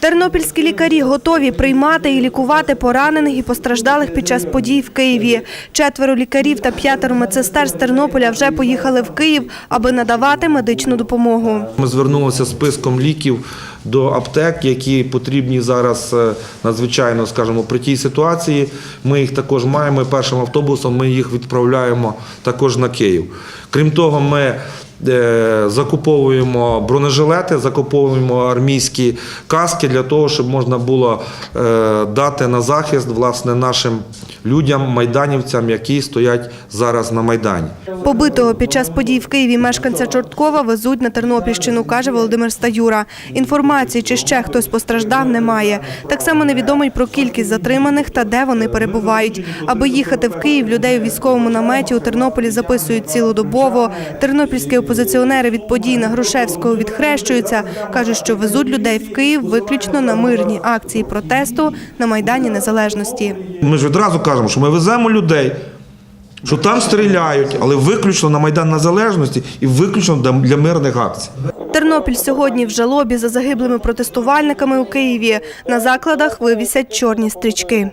Тернопільські лікарі готові приймати і лікувати поранених і постраждалих під час подій в Києві. Четверо лікарів та п'ятеро медсестер з Тернополя вже поїхали в Київ, аби надавати медичну допомогу. Ми звернулися списком ліків до аптек, які потрібні зараз е, надзвичайно, скажімо, при тій ситуації. Ми їх також маємо. Першим автобусом ми їх відправляємо також на Київ. Крім того, ми закуповуємо бронежилети, закуповуємо армійські каски для того, щоб можна було е, дати на захист власне нашим людям, майданівцям, які стоять зараз на майдані. Побитого під час подій в Києві мешканця Чорткова везуть на Тернопільщину, каже Володимир Стаюра. Інформації, чи ще хтось постраждав, немає. Так само невідомо й про кількість затриманих та де вони перебувають. Аби їхати в Київ, людей у військовому наметі у Тернополі записують цілодобово. Тернопільські опозиціонери від подій на Грушевського відхрещуються. кажуть, що везуть людей в Київ виключно на мирні акції протесту на Майдані Незалежності. Ми ж відразу кажемо, що ми веземо людей, що там стріляють, але виключно на Майдан Незалежності і виключно для- мирних акцій. Тернопіль сьогодні в жалобі за загиблими протестувальниками у Києві. На закладах вивісять чорні стрічки.